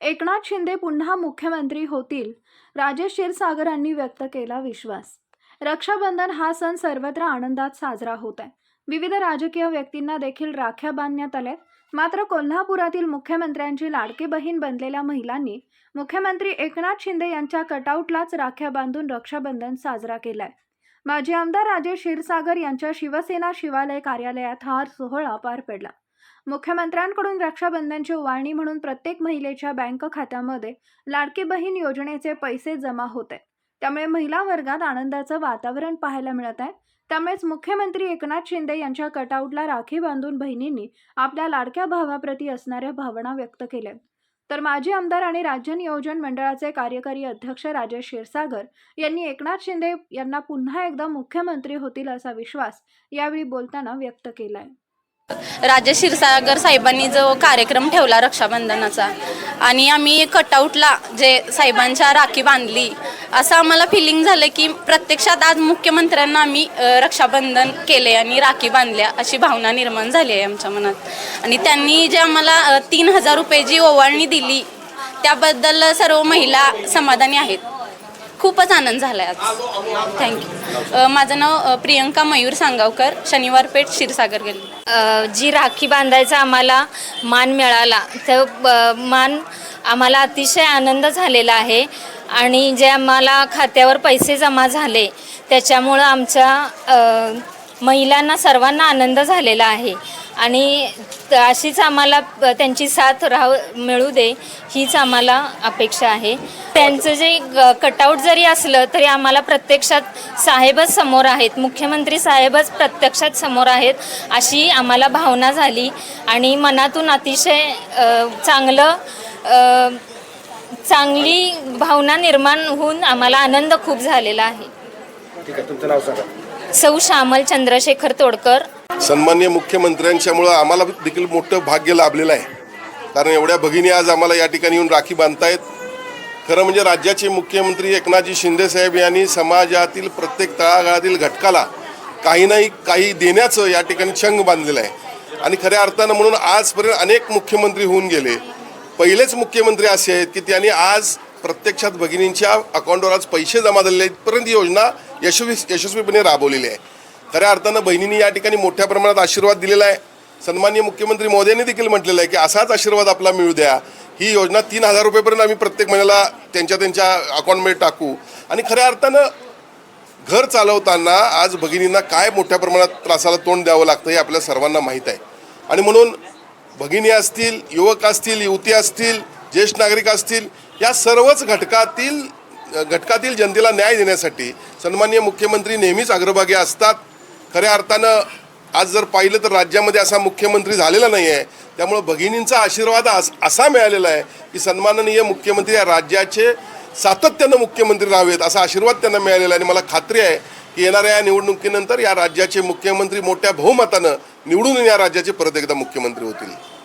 एकनाथ शिंदे पुन्हा मुख्यमंत्री होतील राजेश क्षीरसागरांनी व्यक्त केला विश्वास. रक्षाबंधन हा सण सर्वत्र आनंदात साजरा होत आहे विविध राजकीय व्यक्तींना देखील राख्या बांधण्यात आल्या मात्र कोल्हापुरातील मुख्यमंत्र्यांची लाडकी बहीण बनलेल्या महिलांनी मुख्यमंत्री एकनाथ शिंदे यांच्या कटआउटलाच राख्या बांधून रक्षाबंधन साजरा केलाय. माजी आमदार राजेश क्षीरसागर यांच्या शिवसेना शिवालय कार्यालयात हा सोहळा पार पडला. मुख्यमंत्र्यांकडून रक्षाबंधनची ओवाळणी म्हणून प्रत्येक महिलेच्या बँक खात्यामध्ये लाडकी बहीण योजनेचे पैसे जमा होते. त्यामुळे महिला वर्गात आनंदाचं वातावरण पाहायला मिळत आहे. त्यामुळेच मुख्यमंत्री एकनाथ शिंदे यांच्या कटआउटला राखी बांधून बहिणींनी आपल्या लाडक्या भावाप्रती असणाऱ्या भावना व्यक्त केल्या. तर माजी आमदार आणि राज्य नियोजन मंडळाचे कार्यकारी अध्यक्ष राजेश क्षीरसागर यांनी एकनाथ शिंदे यांना पुन्हा एकदा मुख्यमंत्री होतील असा विश्वास यावेळी बोलताना व्यक्त केलाय. राजे क्षीरसागर साहेबांनी जो कार्यक्रम ठेवला रक्षाबंधनाचा आणि आम्ही कटआउटला जे साहेबांच्या राखी बांधली असं आम्हाला फिलिंग झालं की प्रत्यक्षात आज मुख्यमंत्र्यांना आम्ही रक्षाबंधन केले आणि राखी बांधल्या अशी भावना निर्माण झाली आहे आमच्या मनात. आणि त्यांनी जे आम्हाला तीन हजार रुपये जी ओवाळणी दिली त्याबद्दल सर्व महिला समाधानी आहेत. खूपच आनंद झाला आहे आज थँक्यू माझं नाव प्रियंका मयूर सांगावकर. शनिवार पेठ क्षीरसागर गल्ली. जी राखी बांधायचा आम्हाला मान मिळाला तर ब- मान आम्हाला अतिशय आनंद झालेला आहे. आणि जे आम्हाला खात्यावर पैसे जमा झाले त्याच्यामुळं आमच्या महिलांना सर्वांना आनंद झालेला आहे. आणि त- अशीच आम्हाला त्यांची साथ राह मिळू दे हीच आम्हाला अपेक्षा आहे. त्यांचं जे कटआउट जरी असलं तरी आम्हाला प्रत्यक्षात साहेबच समोर आहेत. मुख्यमंत्री साहेबच प्रत्यक्षात समोर आहेत अशी आम्हाला भावना झाली. आणि मनातून अतिशय चांगलं चांगली भावना निर्माण होऊन आम्हाला आनंद खूप झालेला आहे. ठीक आहे तुमचं नाव सांगा. सौ श्यामल चंद्रशेखर तोडकर. सन्मान्य मुख्यमंत्र्यांच्यामुळं आम्हाला देखील मोठं भाग्य लाभलेलं आहे. कारण एवढ्या भगिनी आज आम्हाला या ठिकाणी येऊन राखी बांधतायत. खरं म्हणजे राज्याचे मुख्यमंत्री एकनाथजी शिंदेसाहेब यांनी समाजातील प्रत्येक तळागाळातील घटकाला काही नाही काही देण्याचं या ठिकाणी छंग बांधलेलं आहे. आणि खऱ्या अर्थानं म्हणून आजपर्यंत अनेक मुख्यमंत्री होऊन गेले. पहिलेच मुख्यमंत्री असे आहेत की त्यांनी आज प्रत्यक्षात भगिनींच्या अकाउंटवर आज पैसे जमा झालेले आहेत. योजना यशस्वी यशस्वीपणे राबवलेली आहे. खऱ्या अर्थानं बहिणींनी या ठिकाणी मोठ्या प्रमाणात आशीर्वाद दिलेला आहे. सन्माननीय मुख्यमंत्री मोदयांनी देखील म्हटलेलं आहे की असाच आशीर्वाद आपला मिळू द्या. ही योजना तीन हजार रुपयेपर्यंत आम्ही प्रत्येक महिन्याला त्यांच्या त्यांच्या अकाउंटमध्ये टाकू. आणि खऱ्या अर्थानं घर चालवताना आज भगिनींना काय मोठ्या प्रमाणात त्रासाला तोंड द्यावं लागतं हे आपल्या सर्वांना माहीत आहे. आणि म्हणून भगिनी असतील युवक असतील युवती असतील ज्येष्ठ नागरिक असतील या सर्वच घटकातील घटकातील जनतेला न्याय देण्यासाठी सन्माननीय मुख्यमंत्री नेहमीच अग्रभागी असतात. खऱ्या अर्थानं आज जर पाहिलं तर राज्यामध्ये असा मुख्यमंत्री झालेला नाही आहे त्यामुळं भगिनींचा आशीर्वाद अस- असा मिळालेला आहे की सन्माननीय मुख्यमंत्री या राज्याचे सातत्यानं मुख्यमंत्री राहावेत असा आशीर्वाद त्यांना मिळालेला आहे. आणि मला खात्री आहे की येणाऱ्या या निवडणुकीनंतर या राज्याचे मुख्यमंत्री मोठ्या बहुमतानं निवडून या राज्याचे परत एकदा मुख्यमंत्री होतील.